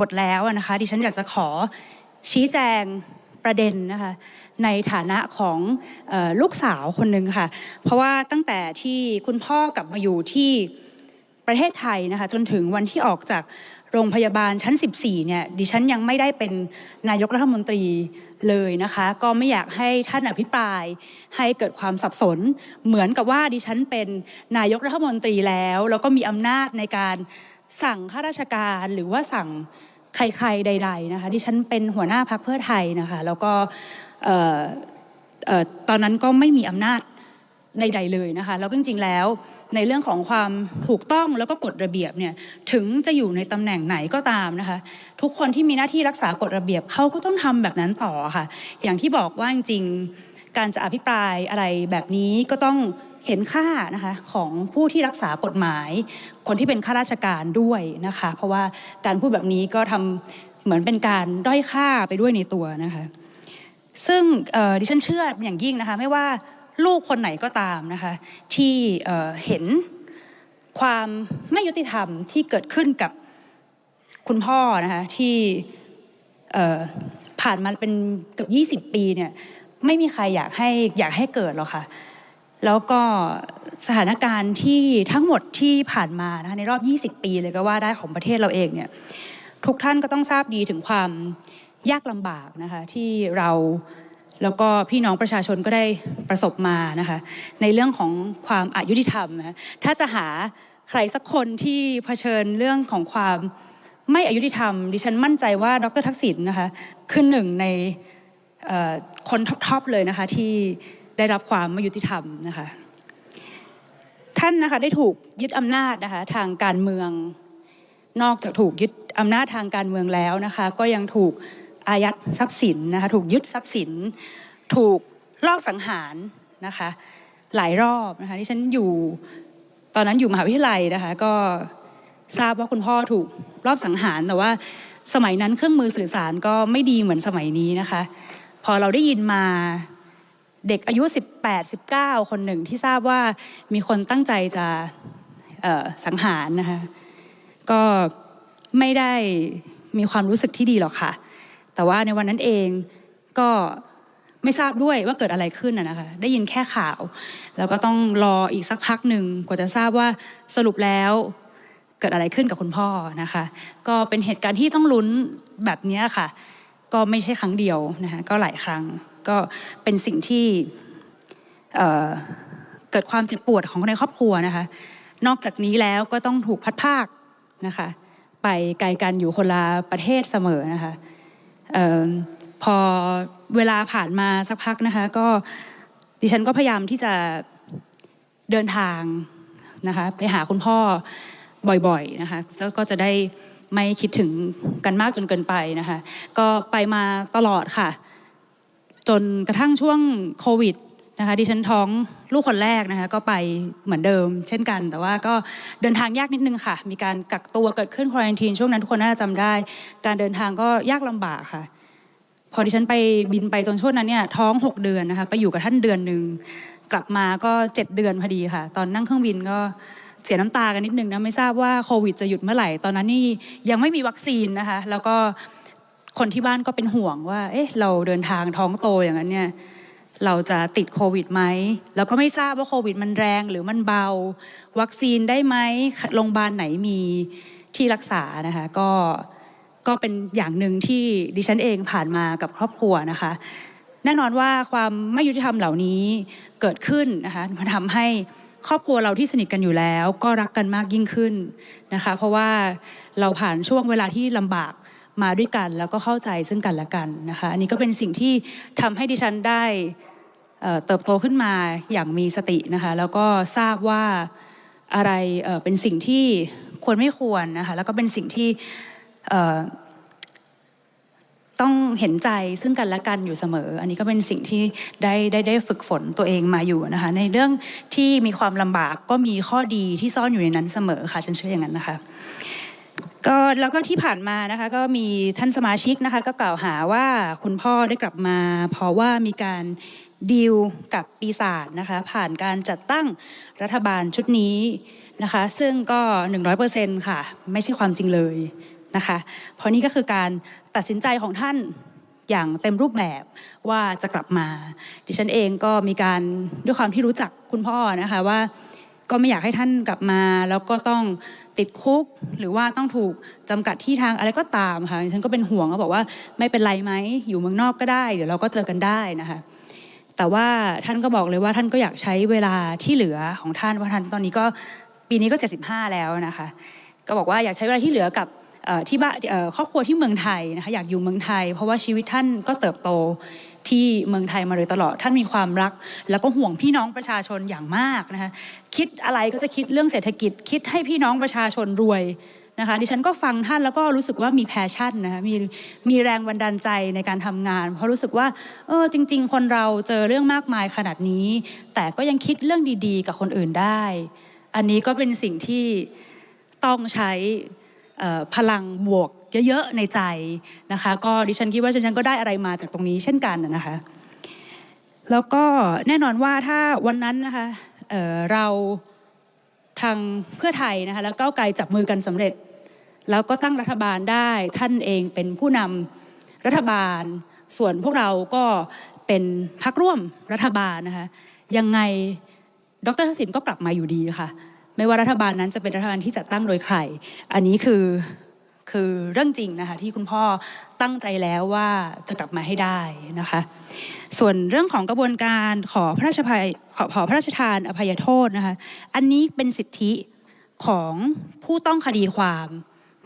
หมดแล้วนะคะดิฉันอยากจะขอชี้แจงประเด็นนะคะในฐานะของออลูกสาวคนหนึ่งค่ะ เพราะว่าตั้งแต่ที่คุณพ่อกลับมาอยู่ที่ประเทศไทยนะคะจนถึงวันที่ออกจากโรงพยาบาลชั้น 14 เนี่ยดิฉันยังไม่ได้เป็นนายกรัฐมนตรีเลยนะคะ ก็ไม่อยากให้ท่านอภิปราย ให้เกิดความสับสน เหมือนกับว่าดิฉันเป็นนายกรัฐมนตรีแล้ว แล้วก็มีอำนาจในการ สั่งข้าราชการหรือว่าสั่งใครๆใด ๆนะคะดิฉันเป็นหัวหน้าพรรคเพื่อไทยนะคะแล้วก็ตอนนั้นก็ไม่มีอำนาจใดๆเลยนะคะแล้วจริงๆแล้วในเรื่องของความถูกต้องแล้วก็กฎระเบียบเนี่ยถึงจะอยู่ในตำแหน่งไหนก็ตามนะคะทุกคนที่มีหน้าที่รักษากฎระเบียบเขาก็ต้องทำแบบนั้นต่อค่ะ อย่างที่บอกว่าจริงๆการจะอภิปรายอะไรแบบนี้ก็ต้อง เห็นค่านะคะของผู้ที่รักษากฎหมาย คนที่เป็นข้าราชการด้วยนะคะ เพราะว่าการพูดแบบนี้ก็ทำเหมือนเป็นการด้อยค่าไปด้วยในตัวนะคะ ซึ่งดิฉันเชื่ออย่างยิ่งนะคะ ไม่ว่าลูกคนไหนก็ตามนะคะ ที่เห็นความไม่ยุติธรรมที่เกิดขึ้นกับคุณพ่อนะคะที่ผ่านมาเป็นเกือบ20 ปีเนี่ยไม่มีใครอยากให้อยากให้เกิดหรอกค่ะ แล้วก็สถานการณ์ที่ทั้งหมดที่ผ่านมานะคะในรอบ 20 ปีเลยก็ว่าได้ของประเทศเราเองเนี่ยทุกท่านก็ต้องทราบดีถึงความยากลำบากนะคะที่เราแล้วก็พี่น้องประชาชนก็ได้ประสบมานะคะในเรื่องของความอายุติธรรมนะถ้าจะหาใครสักคนที่เผชิญเรื่องของความไม่อายุติธรรม ดิฉันมั่นใจว่าดรทักษิณนะคะคือหนึ่งในคนท็อปๆเลยนะคะที่ ได้รับความไม่ยุติธรรมนะคะท่านนะคะได้ถูกยึดอำนาจนะคะทางการเมือง นอกจากถูกยึดอำนาจทางการเมืองแล้วนะคะก็ยังถูกอายัดทรัพย์สินนะคะถูกยึดทรัพย์สิน ถูกลอบสังหารนะคะหลายรอบนะคะที่ฉันอยู่ตอนนั้นอยู่มหาวิทยาลัยนะคะก็ทราบว่าคุณพ่อถูกรอบสังหารแต่ว่าสมัยนั้นเครื่องมือสื่อสารก็ไม่ดีเหมือนสมัยนี้นะคะ พอเราได้ยินมา เด็กอายุ 18 19 คนหนึ่งที่ทราบว่ามีคนตั้งใจจะสังหารนะคะก็ไม่ได้มีความรู้สึกที่ดีหรอกค่ะ แต่ว่าในวันนั้นเองก็ไม่ทราบด้วยว่าเกิดอะไรขึ้นนะคะ ได้ยินแค่ข่าว แล้วก็ต้องรออีกสักพักหนึ่งกว่าจะทราบว่าสรุปแล้วเกิดอะไรขึ้นกับคุณพ่อนะคะ ก็เป็นเหตุการณ์ที่ต้องลุ้นแบบนี้ค่ะ ก็ไม่ใช่ครั้งเดียวนะคะก็หลายครั้ง ก็เป็นสิ่งที่เเกิดความเจ็บปวดของคนในครอบครัวนะคะ นอกจากนี้แล้วก็ต้องถูกพัดภาคนะคะ ไปไกลกันอยู่คนละประเทศเสมอนะคะออพอเวลาผ่านมาสักพักนะคะ ก็ดิฉันก็พยายามที่จะเดินทางนะคะไปหาคุณพ่อบ่อยๆนะคะแล้วก็จะได้ไม่คิดถึงกันมากจนเกินไปนะคะ ก็ไปมาตลอดค่ะ จนกระทั่งช่วงโควิดนะคะดิฉันท้องลูกคนแรกนะคะก็ไปเหมือนเดิม เช่นกัน แต่ว่าก็เดินทางยากนิดนึงค่ะ มีการกักตัวเกิดขึ้นควอนทีนช่วงนั้นทุกคนน่าจะจำได้ การเดินทางก็ยากลำบากค่ะ พอดิฉันไปบินไปตอนช่วงนั้นเนี่ยท้อง 6 เดือนนะคะไปอยู่กับท่านเดือนหนึ่งกลับมาก็ 7 เดือนพอดีค่ะ ตอนนั่งเครื่องบินก็เสียน้ำตากันนิดนึงนะไม่ทราบว่าโควิดจะหยุดเมื่อไหร่ ตอนนั้นนี่ยังไม่มีวัคซีนนะคะ แล้วก็ คนที่บ้านก็เป็นห่วงว่า เอ๊ะ เราเดินทางท้องโตอย่างนั้นเนี่ย เราจะติดโควิดไหม แล้วก็ไม่ทราบว่าโควิดมันแรงหรือมันเบา วัคซีนได้ไหม โรงพยาบาลไหนมีที่รักษานะคะ ก็ ก็เป็นอย่างหนึ่งที่ดิฉันเองผ่านมากับครอบครัวนะคะ แน่นอนว่าความไม่ยุติธรรมเหล่านี้เกิดขึ้นนะคะมันทำให้ครอบครัวเราที่สนิทกันอยู่แล้ว ก็รักกันมากยิ่งขึ้นนะคะ เพราะว่าเราผ่านช่วงเวลาที่ลำบาก มาด้วยกัน แล้วก็เข้าใจซึ่งกันและกันนะคะอันนี้ก็เป็นสิ่งที่ทำให้ดิฉันได้เติบโตขึ้นมาอย่างมีสตินะคะแล้วก็ทราบว่าอะไรเป็นสิ่งที่ควรไม่ควรนะคะแล้วก็เป็นสิ่งที่ต้องเห็นใจซึ่งกันและกันอยู่เสมอ อันนี้ก็เป็นสิ่งที่ได้ได้ได้ฝึกฝนตัวเองมาอยู่นะคะ ในเรื่องที่มีความลำบากก็มีข้อดีที่ซ่อนอยู่ในนั้นเสมอค่ะฉันเชื่ออย่างนั้นนะคะ ก็แล้วก็ที่ผ่านมานะคะก็มีท่านสมาชิกนะคะก็กล่าวหาว่าคุณพ่อได้กลับมา เพราะว่ามีการดีลกับปีศาจนะคะผ่านการจัดตั้งรัฐบาลชุดนี้นะคะซึ่งก็ 100%ค่ะ ไม่ใช่ความจริงเลยนะคะเพราะนี่ก็คือการตัดสินใจของท่านอย่างเต็มรูปแบบว่าจะกลับมา ดิฉันเองก็มีการด้วยความที่รู้จักคุณพ่อนะคะว่า ก็ไม่อยากให้ท่านกลับมา แล้วก็ต้องติดคุก หรือว่าต้องถูกจำกัดที่ทางอะไรก็ตามค่ะฉันก็เป็นห่วงก็บอกว่าไม่เป็นไรไหมอยู่เมืองนอกก็ได้ เดี๋ยวเราก็เจอกันได้นะคะแต่ว่าท่านก็บอกเลยว่าท่านก็อยากใช้เวลาที่เหลือของท่านเพราะท่านตอนนี้ก็ปีนี้ก็ 75 แล้วนะคะ ก็บอกว่าอยากใช้เวลาที่เหลือกับ ที่บ้านครอบครัวที่เมืองไทยนะคะอยากอยู่เมืองไทย เพราะว่าชีวิตท่านก็เติบโตที่เมืองไทยมาโดยตลอดท่านมีความรัก แล้วก็ห่วงพี่น้องประชาชนอย่างมากนะคะคิดอะไรก็จะคิดเรื่องเศรษฐกิจ คิดให้พี่น้องประชาชนรวยนะคะดิฉันก็ฟังท่านแล้วก็รู้สึกว่ามีแพชชั่นนะคะมีมีแรงบันดาลใจในการทำงาน เพราะรู้สึกว่าเออจริง ๆ คนเราเจอเรื่องมากมายขนาดนี้ แต่ก็ยังคิดเรื่องดีๆ กับคนอื่นได้ อันนี้ก็เป็นสิ่งที่ต้องใช้ พลังบวกเยอะๆในใจนะคะก็ดิฉันคิดว่าดิฉันก็ได้อะไรมาจากตรงนี้เช่นกันนะคะแล้วก็แน่นอนว่าถ้าวันนั้นนะคะเเราทางเพื่อไทยนะคะแล้วก้าวไกลจับมือกันสำเร็จ แล้วก็ตั้งรัฐบาลได้ท่านเองเป็นผู้นำรัฐบาล ส่วนพวกเราก็เป็นพักร่วมรัฐบาลนะคะยังไงดรทักษิณก็กลับมาอยู่ดีค่ะ ไม่ว่ารัฐบาลนั้นจะเป็นรัฐบาลที่จัดตั้งโดยใคร อันนี้คือคือเรื่องจริงนะคะที่คุณพ่อตั้งใจแล้วว่าจะกลับมาให้ได้นะคะ ส่วนเรื่องของกระบวนการขอพระราชภัยขอขอพระราชทานอภัยโทษนะคะ อันนี้เป็นสิทธิของผู้ต้องคดีความ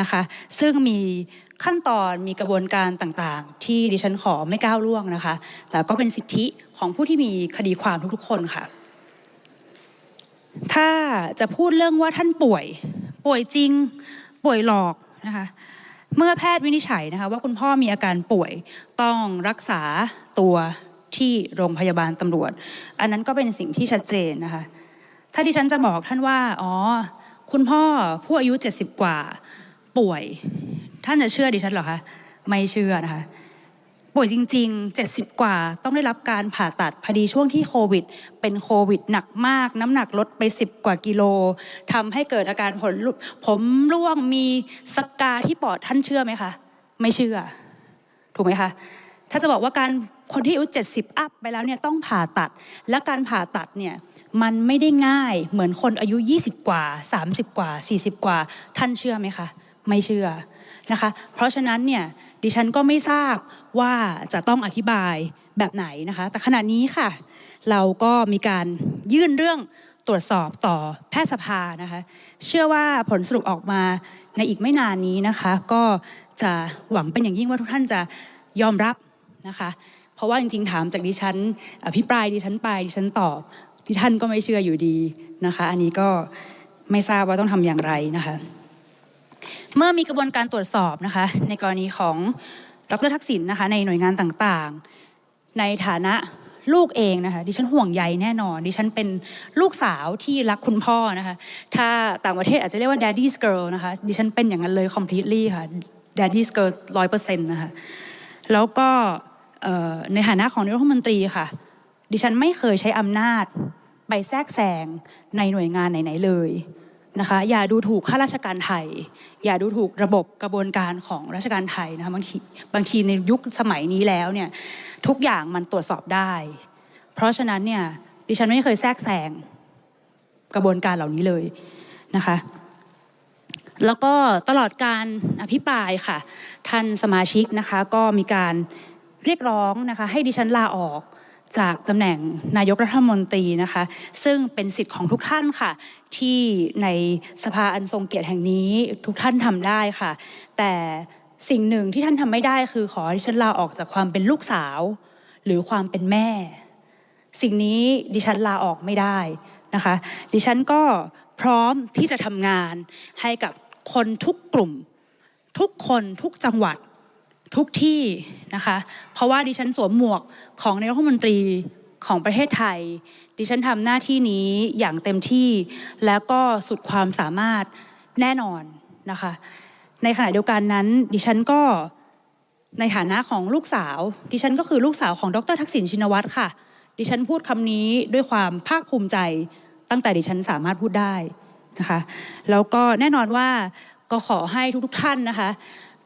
นะคะ ซึ่งมีขั้นตอนมีกระบวนการต่างๆ ที่ดิฉันขอไม่ก้าวล่วงนะคะ แต่ก็เป็นสิทธิของผู้ที่มีคดีความทุกๆคนค่ะ ถ้าจะพูดเรื่องว่าท่านป่วย ป่วยจริง ป่วยหลอกนะคะเมื่อแพทย์วินิจฉัยนะคะว่าคุณพ่อมีอาการป่วยต้องรักษาตัวที่โรงพยาบาลตำรวจ อันนั้นก็เป็นสิ่งที่ชัดเจนนะคะถ้าดิฉันจะบอกท่านว่าอ๋อคุณพ่อผู้อายุ 70 กว่าป่วย ท่านจะเชื่อดิฉันเหรอคะไม่เชื่อนะคะ ป่วยจริง ๆ 70 กว่าต้องได้รับการผ่าตัดพอดีช่วงที่โควิด เป็นโควิดหนักมาก น้ำหนักลดไป 10 กว่ากิโลทำให้เกิดอาการผลผมร่วงมีสกาที่ปอดท่านเชื่อไหมคะ ไม่เชื่อ ถูกไหมคะถ้าจะบอกว่าการคนที่อายุ70 อัพไปแล้วเนี่ยต้องผ่าตัด และการผ่าตัดเนี่ยมันไม่ได้ง่ายเหมือนคนอายุ 20 กว่า 30 กว่า 40 กว่า ท่านเชื่อไหมคะ ไม่เชื่อนะคะ เพราะฉะนั้นเนี่ยดิฉันก็ไม่ทราบว่าจะต้องอธิบายแบบไหนนะคะ แต่ขณะนี้ค่ะ เราก็มีการยื่นเรื่องตรวจสอบต่อแพทยสภานะคะ เชื่อว่าผลสรุปออกมาในอีกไม่นานนี้นะคะ ก็จะหวังเป็นอย่างยิ่งว่าทุกท่านจะยอมรับนะคะ เพราะว่าจริงๆถามจากดิฉันอภิปรายดิฉันไปดิฉันตอบดิท่านก็ไม่เชื่ออยู่ดีนะคะ อันนี้ก็ไม่ทราบว่าต้องทำอย่างไรนะคะ เมื่อมีกระบวนการตรวจสอบนะคะในกรณีของดรทักษิณนะคะในหน่วยงานต่างๆ ในฐานะลูกเองนะคะดิฉันห่วงใยแน่นอน ดิฉันเป็นลูกสาวที่รักคุณพ่อนะคะถ้าต่างประเทศอาจจะเรียกว่า daddy's girl นะคะดิฉันเป็นอย่างนั้นเลย completely ค่ะ daddy's girl ร้อยเปอร์เซ็นต์นะคะแล้วก็ในฐานะของนายกรัฐมนตรีค่ะ ดิฉันไม่เคยใช้อำนาจไปแทรกแซงในหน่วยงานไหน ๆ เลย นะคะอย่าดูถูกข้าราชการไทย อย่าดูถูกระบบกระบวนการของราชการไทยนะคะบางทีบางทีในยุคสมัยนี้แล้วเนี่ยทุกอย่างมันตรวจสอบได้ เพราะฉะนั้นเนี่ยดิฉันไม่เคยแทรกแซงกระบวนการเหล่านี้เลยนะคะแล้วก็ตลอดการอภิปรายค่ะท่านสมาชิกนะคะก็มีการเรียกร้องนะคะให้ดิฉันลาออก จากตำแหน่งนายกรัฐมนตรีนะคะ ซึ่งเป็นสิทธิ์ของทุกท่านค่ะ ที่ในสภาอันทรงเกียรติแห่งนี้ทุกท่านทำได้ค่ะ แต่สิ่งหนึ่งที่ท่านทำไม่ได้คือขอให้ดิฉันลาออกจากความเป็นลูกสาว หรือความเป็นแม่ สิ่งนี้ดิฉันลาออกไม่ได้นะคะ ดิฉันก็พร้อมที่จะทำงานให้กับคนทุกกลุ่ม ทุกคนทุกจังหวัด ทุกที่นะคะเพราะว่าดิฉันสวมหมวกของนายกรัฐมนตรีของประเทศไทย ดิฉันทำหน้าที่นี้อย่างเต็มที่แล้วก็สุดความสามารถแน่นอนนะคะในขณะเดียวกันนั้น ดิฉันก็ในฐานะของลูกสาว ดิฉันก็คือลูกสาวของดรทักษิณชินวัตรค่ะ ดิฉันพูดคำนี้ด้วยความภาคภูมิใจตั้งแต่ดิฉันสามารถพูดได้นะคะแล้วก็แน่นอนว่าก็ขอให้ทุกๆท่านนะคะ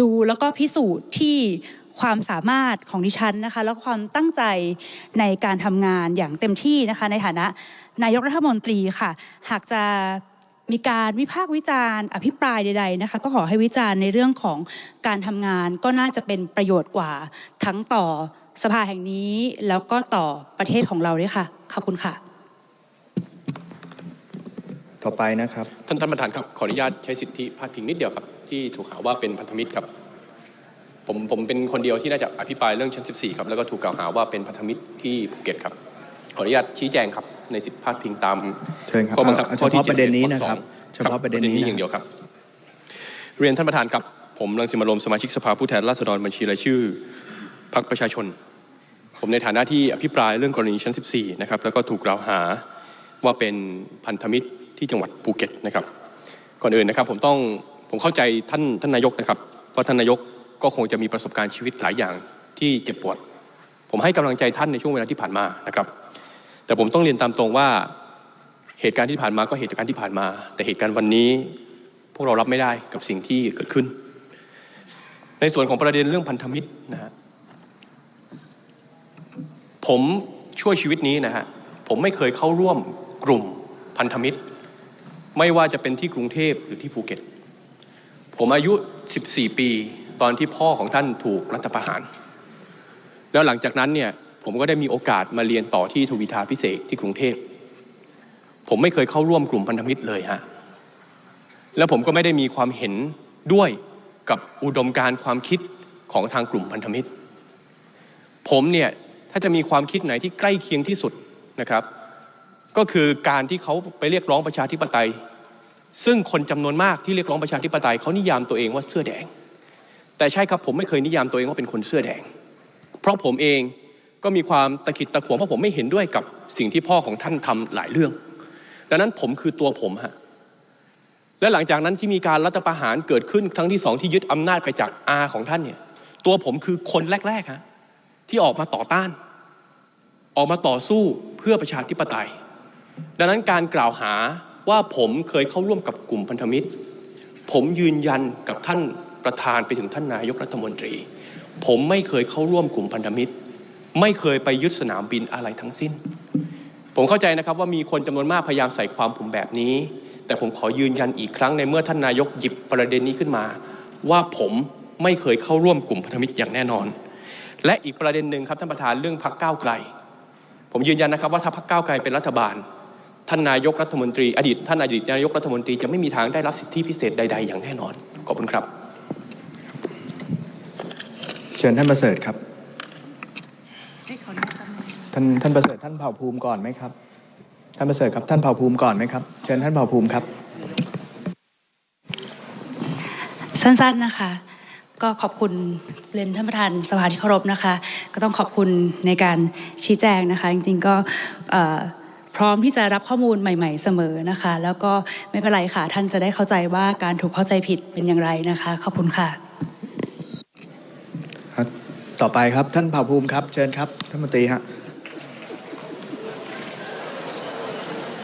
ดูแล้วก็พิสูจน์ที่ความสามารถของดิฉันนะคะ แล้วความตั้งใจในการทำงานอย่างเต็มที่นะคะ ในฐานะนายกรัฐมนตรีค่ะ หากจะมีการวิพากษ์วิจารณ์ อภิปรายใดๆนะคะ ก็ขอให้วิจารณ์ในเรื่องของการทำงานก็น่าจะเป็นประโยชน์กว่า ทั้งต่อสภาแห่งนี้ แล้วก็ต่อประเทศของเราด้วยค่ะ ขอบคุณค่ะ ต่อไปนะครับ ท่านท่านประธานครับขออนุญาตใช้สิทธิพาดพิงนิดเดียวครับ ที่ถูกหาว่าเป็นพันธมิตรครับผมผมเป็นคนเดียวที่น่าจะอภิปรายเรื่องชั้น 14 ครับ แล้วก็ถูกกล่าวหาว่าเป็นพันธมิตรที่ภูเก็ตครับ ขออนุญาตชี้แจงครับในสิทธิพาดพิงตามเชิญครับข้อบังคับเอาข้อที่เฉพาะประเด็นนี้71นะครับข้อสองเฉพาะประเด็นนี้นี้นะอย่างเดียวครับ เรียนท่านประธานครับ ผมรังสิมรมสมาชิกสภาผู้แทนราษฎรบัญชีรายชื่อพรรคประชาชน ผมในฐานะที่อภิปรายเรื่องกรณีชั้น 14 นะครับแล้วก็ถูกกล่าวหาว่าเป็นพันธมิตร ที่จังหวัดภูเก็ตนะครับ ก่อนอื่นนะครับผมต้องผมเข้าใจท่านท่านนายกนะครับว่าท่านนายกก็คงจะมีประสบการณ์ชีวิตหลายอย่างที่เจ็บปวด ผมให้กำลังใจท่านในช่วงเวลาที่ผ่านมานะครับ แต่ผมต้องเรียนตามตรงว่าเหตุการณ์ที่ผ่านมาก็เหตุการณ์ที่ผ่านมา แต่เหตุการณ์วันนี้พวกเรารับไม่ได้กับสิ่งที่เกิดขึ้น ในส่วนของประเด็นเรื่องพันธมิตรนะฮะผมช่วยชีวิตนี้นะฮะผมไม่เคยเข้าร่วมกลุ่มพันธมิตร ไม่ว่าจะเป็นที่กรุงเทพหรือที่ภูเก็ต ผมอายุ 14 ปีตอนที่พ่อของท่านถูกรัฐประหาร แล้วหลังจากนั้นเนี่ยผมก็ได้มีโอกาสมาเรียนต่อที่ทวีทาพิเศษที่กรุงเทพ ผมไม่เคยเข้าร่วมกลุ่มพันธมิตรเลยฮะ แล้วผมก็ไม่ได้มีความเห็นด้วยกับอุดมการความคิดของทางกลุ่มพันธมิตร ผมเนี่ยถ้าจะมีความคิดไหนที่ใกล้เคียงที่สุดนะครับ ก็คือการที่เขาไปเรียกร้องประชาธิปไตย ซึ่งคนจำนวนมากที่เรียกร้องประชาธิปไตยเขานิยามตัวเองว่าเสื้อแดง แต่ใช่ครับผมไม่เคยนิยามตัวเองว่าเป็นคนเสื้อแดง เพราะผมเองก็มีความตะขิดตะขวงเพราะผมไม่เห็นด้วยกับสิ่งที่พ่อของท่านทำหลายเรื่อง ดังนั้นผมคือตัวผมฮะและหลังจากนั้นที่มีการรัฐประหารเกิดขึ้นครั้งที่สองที่ยึดอำนาจไปจากอาของท่านเนี่ยตัวผมคือคนแรกๆฮะที่ออกมาต่อต้าน ออกมาต่อสู้เพื่อประชาธิปไตย ดังนั้นการกล่าวหาว่าผมเคยเข้าร่วมกับกลุ่มพันธมิตร ผมยืนยันกับท่านประธานไปถึงท่านนายกรัฐมนตรี ผมไม่เคยเข้าร่วมกลุ่มพันธมิตร ไม่เคยไปยึดสนามบินอะไรทั้งสิ้น ผมเข้าใจนะครับว่ามีคนจำนวนมากพยายามใส่ความผมแบบนี้ แต่ผมขอยืนยันอีกครั้งในเมื่อท่านนายกหยิบประเด็นนี้ขึ้นมา ว่าผมไม่เคยเข้าร่วมกลุ่มพันธมิตรอย่างแน่นอน และอีกประเด็นหนึ่งครับท่านประธานเรื่องพักก้าวไกล ผมยืนยันนะครับว่าถ้าพักก้าวไกลเป็นรัฐบาล ท่านนายกรัฐมนตรี อดีตท่านอดีตนายกรัฐมนตรีจะไม่มีทางได้รับสิทธิพิเศษใด ๆ อย่างแน่นอน ขอบคุณครับ เชิญท่านประเสริฐครับ ท่านท่านประเสริฐท่านเผ่าภูมิก่อนไหมครับ ท่านประเสริฐครับท่านเผ่าภูมิก่อนไหมครับ เชิญท่านเผ่าภูมิครับ สั้นๆนะคะ ก็ขอบคุณเรียนท่านประธานสภาที่เคารพนะคะ ก็ต้องขอบคุณในการชี้แจงนะคะ จริงๆก็เอ่อ พร้อมที่จะรับข้อมูลใหม่ ๆ เสมอนะคะ แล้วก็ไม่เป็นไรค่ะท่านจะได้เข้าใจว่าการถูกเข้าใจผิดเป็นอย่างไรนะคะ ขอบคุณค่ะ ต่อไปครับท่านเผ่าภูมิครับ เชิญครับท่านมนตรีฮะ